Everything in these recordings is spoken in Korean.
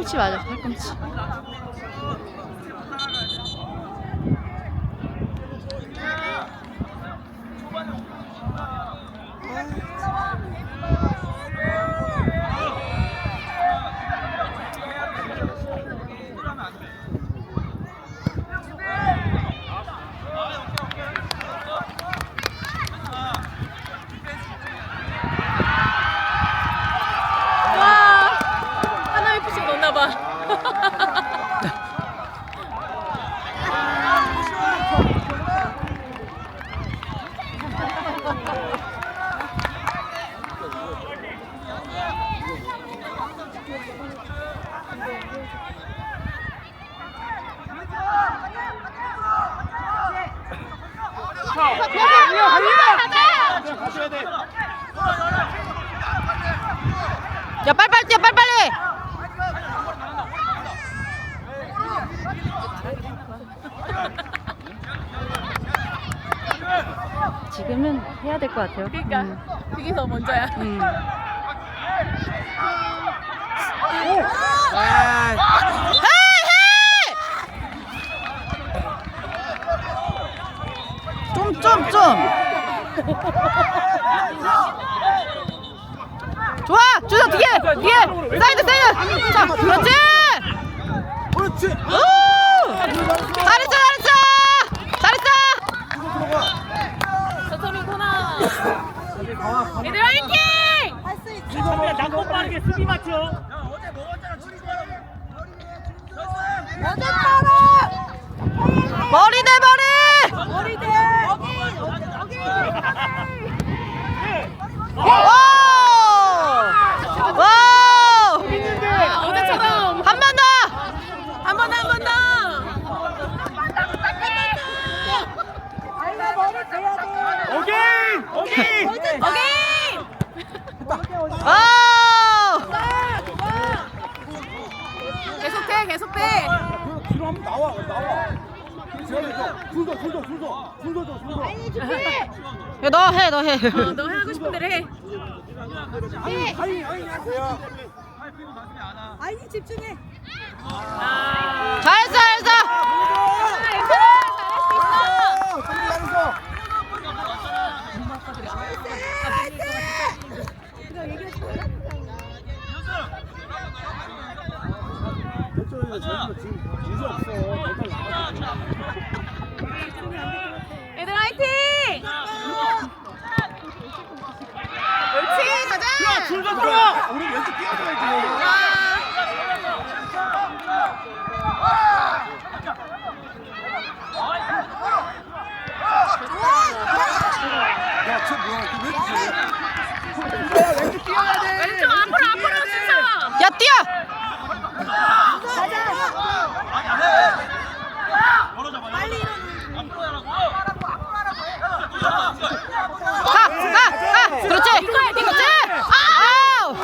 팔꿈치 맞아, 팔꿈치. 와 하나 FC가 넣나봐. 야, 빨리빨리 뛰어, 빨리빨리! 지금은 해야 될 것 같아요. 그러니까 음. 그게 더 먼저야. 음. 좀, 좀, 좀. 좋아! 주서 뒤에! 뒤에! 사이드, 사이드! 자, 그렇지! 그렇지. 오! 잘했어, 잘했어! 잘했어! 서서민 코너. 얘들 화이팅! 양쪽 빠르게 수비 맞죠? 머리 대 머리! 오! 와! 아, 어제처럼 한 번 더! 한 번 한 번 더. 오케이! 오케이! 오케이. 오! 계속해 계속해. 뒤로 한번 나와. 나와. 줄서 줄서 줄서 줄서 줘 줄서. 야, 너 해, 너 해. 어, 너 하고 싶은 대로 해. 아니 아니 안녕하세요. 아이니 집중해. 아, 잘했어, 잘했어! 아, 지금 없어. 화이팅! 옳지 가자. 줄서 들어가! 우리 왼쪽 뛰어줘야지. 아, 야, 쟤 뭐야? 이거 왜 이렇게 야, 왼쪽 뛰어야 돼. 왼쪽 앞으로 앞으로 순서. 야, 뛰어! 가, 가, 가! 그렇지! 그렇지! 아우!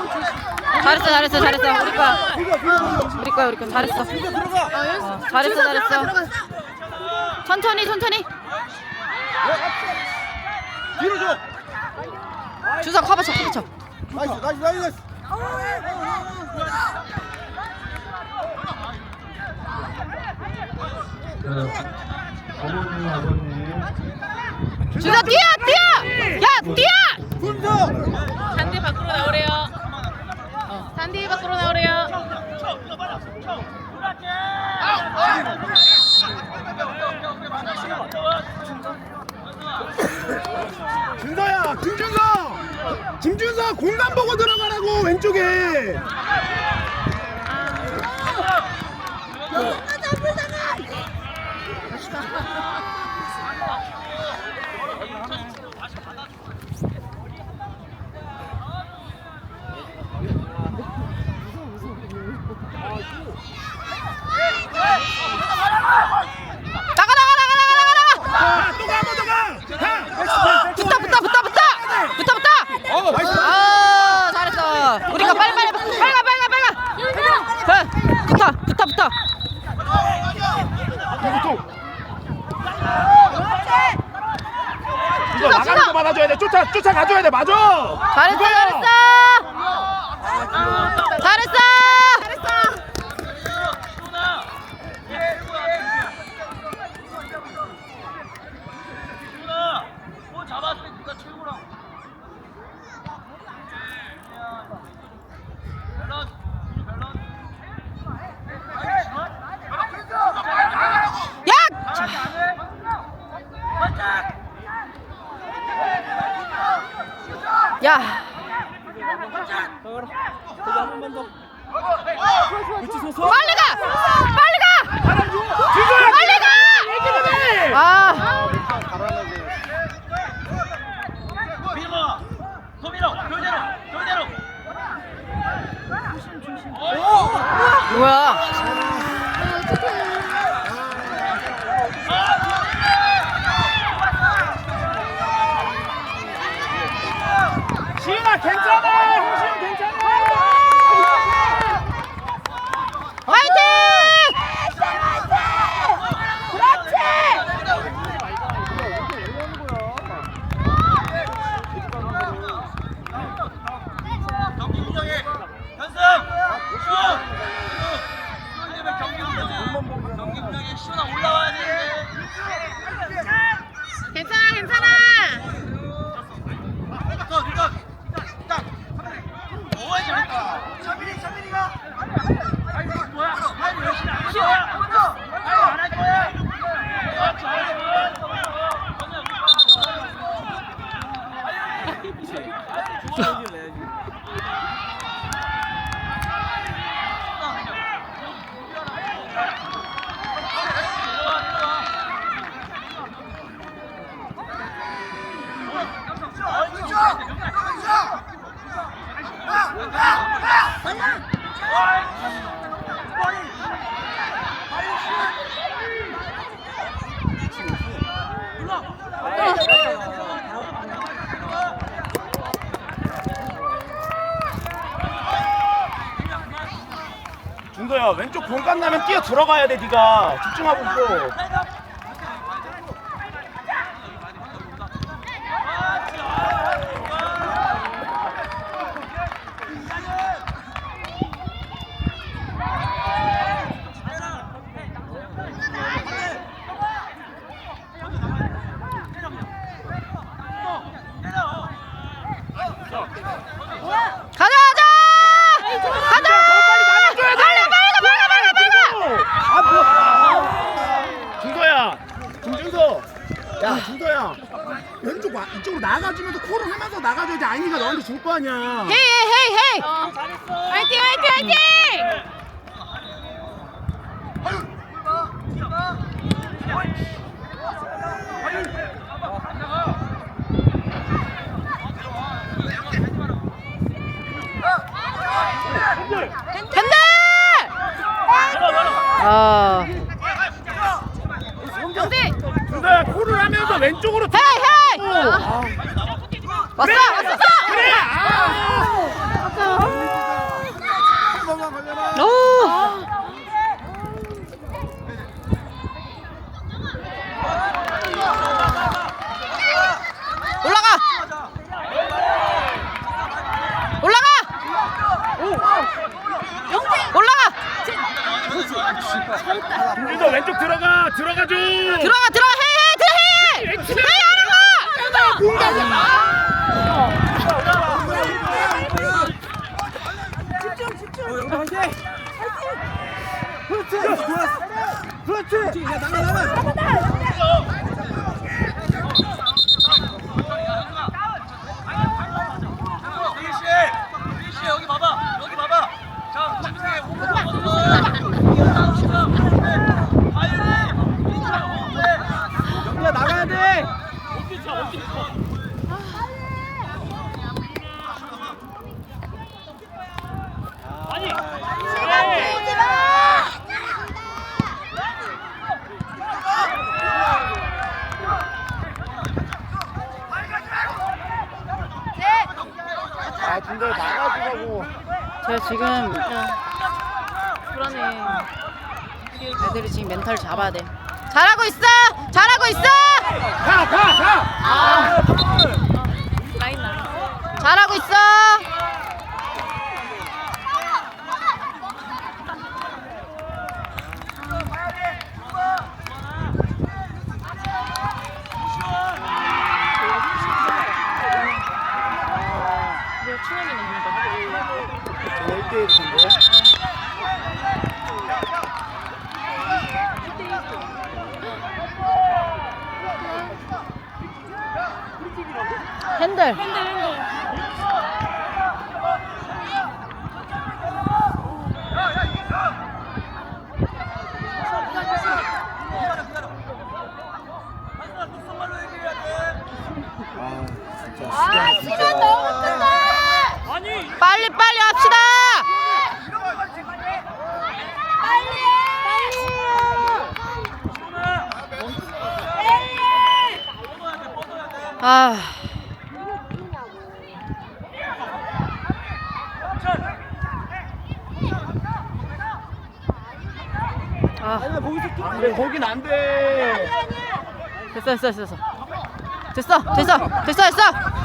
잘했어, 잘했어, 잘했어. 우리 거야. 들어가. 우리 거야, 우리 거야. 잘했어. 어, 잘했어, 잘했어. 천천히, 천천히. 뒤로 줘. 주석 커버 쳐, 커버 쳐. 나이스, 나이스, 나이스. 아버님 뛰어, 뛰어! 야, 뛰어! 순서. 잔디 밖으로 나오래요. 잔디 밖으로 나오래요. 준서야, 김준서. 김준서 공간 보고 들어가라고 왼쪽에. 나가, 나가, 나가, 나가, 나가, 나가! 아, 또 가, 한번 더 가. 가. 붙어, 붙어, 붙어, 붙어! 붙어, 붙어! 어, 나이스. 아, 잘했어. 우리가 빨리, 빨리, 빨리 가, 빨리 가, 빨리 가! 그, 붙어, 붙어, 붙어. 이거 나가는 거 받아줘야 돼. 쫓아, 쫓아가줘야 돼. 맞아. 잘했어! 잘했어! 지인아 괜찮아 왼쪽 공간 나면 뛰어 들어가야 돼 네가. 집중하고 있어. 파이팅! 왼쪽으로 헤이 헤이! 아. 왔어! 왔어! Nadu! 아, 제가 지금 불안해. 애들이 지금 멘탈 잡아야 돼. 잘하고 있어! 빨리 빨리 합시다. 아. 아. 안돼 거긴 안돼 됐어 됐어 됐어 됐어 됐어 됐어 됐어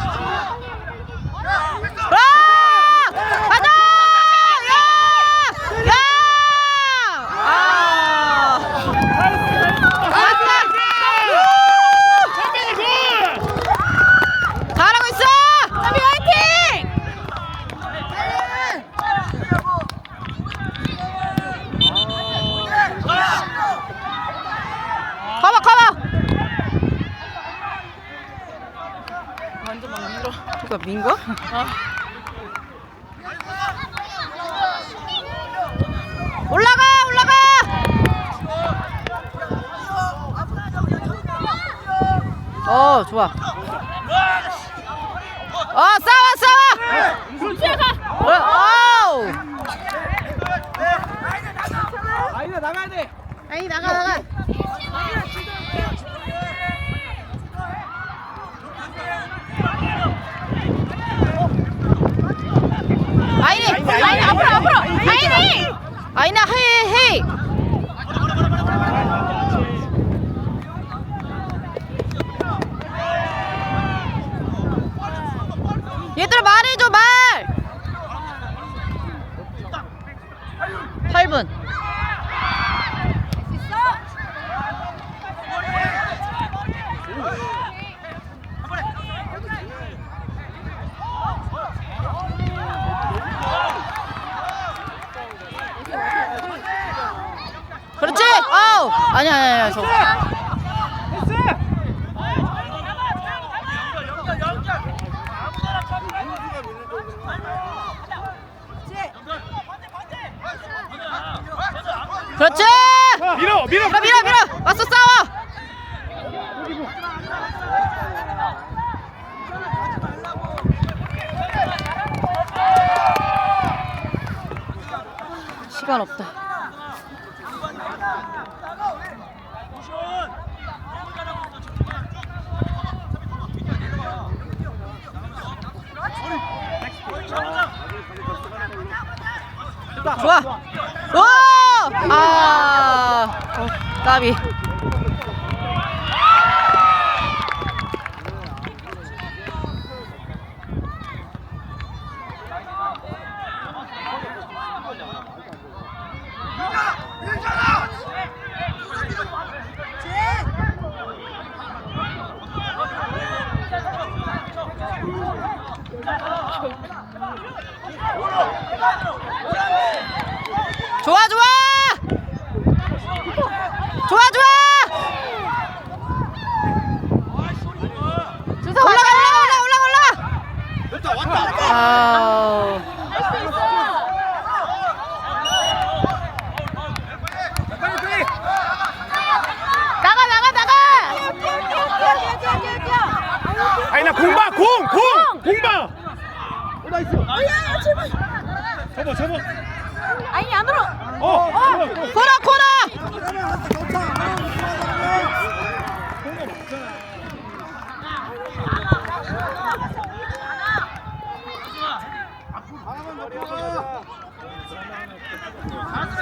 헤이! 얘들아 말해줘 말! 8분 그렇지? 아우. 아니야 아니야 아니야 저. 그렇지? 밀어 밀어 밀어 밀어 밀어. 맞서 싸워. 시간 없다 좋아. 오! 아. 어, 까비. 좋아 좋아 좋아 좋아 준서 올라가 올라가 올라가 올라가 됐다 왔다 아우 빨리 빨리 나가 나가 나가. 아니 나 공봐 공공 공봐 오 나이스 접어 접어 아니 안으로. 어 코너 코너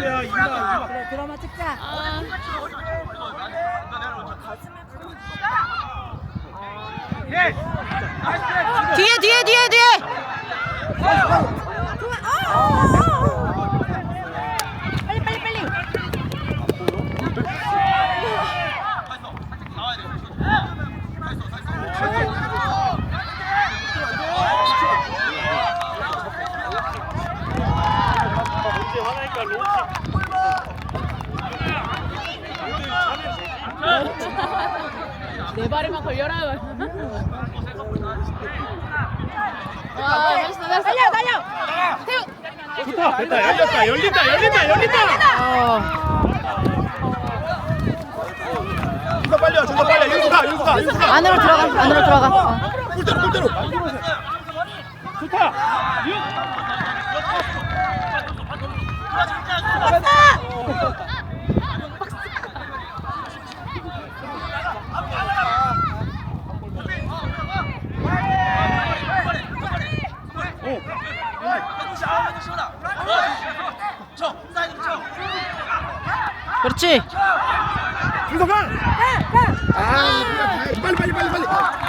야 이거 드라마 찍자. 뒤에 뒤에 뒤에 뒤에 빨리 빨리 빨리. 내 발에만 걸려라. 와 멋있어 멋있어. 달려 달려. 좋다 됐다 열렸다 열린다 열린다 열린다 어. 좀더 빨려 좀더 빨려 윤수가 윤수가 윤수가 안으로 들어가 안으로 들어가 어. 골대로 골대로 좋다 그렇지. 준서가 시원아. 쳐. 사이드 쳐. 그렇지. 김동관. 네, 네. 아, 빨리 빨리 빨리 빨리.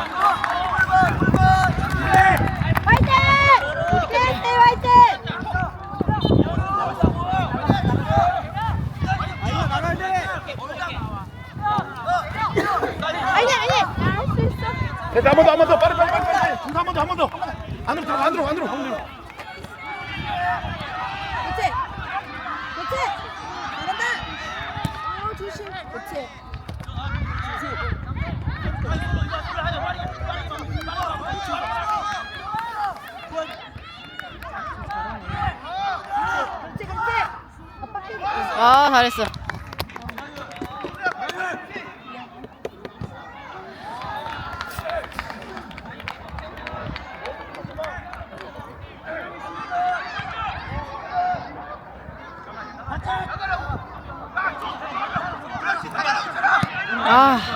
아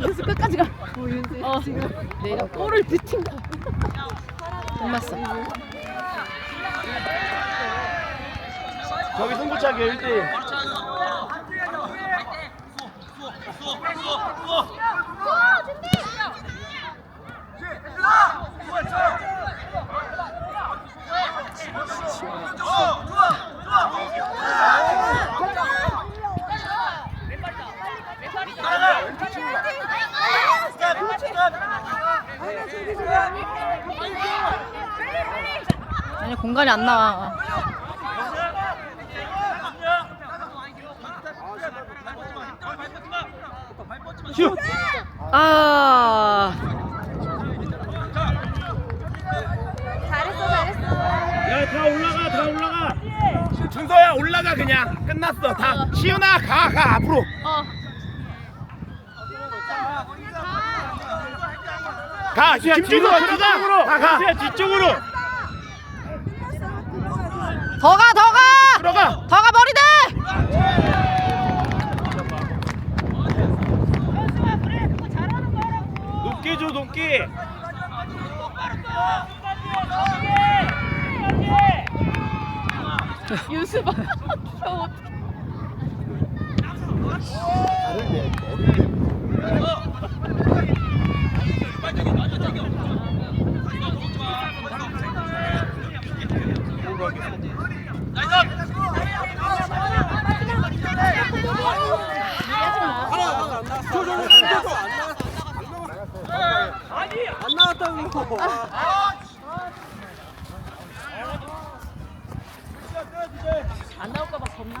연수 끝까지 가. 어 지금 내가 볼을 뒤친 거. 끝났어. 저기 승부차기 1대1 아니 공간이 안 나와. 슛 아. 잘했어 잘했어. 야, 다 올라가, 다 올라가. 준서야, 올라가 그냥. 끝났어. 다. 시윤아, 가, 가 앞으로. 어. 가, 김준서 들어가. 다 가. 뒤쪽으로. 더 가, 더 가! 들어가! 더 가, 머리 대! 현수야 그래 그거 잘하는 거라고 높게 줘 높게 똑바로 떠 빨리 해 윤수봐 귀여워 어. 빨리 해 안 나올까봐 겁나.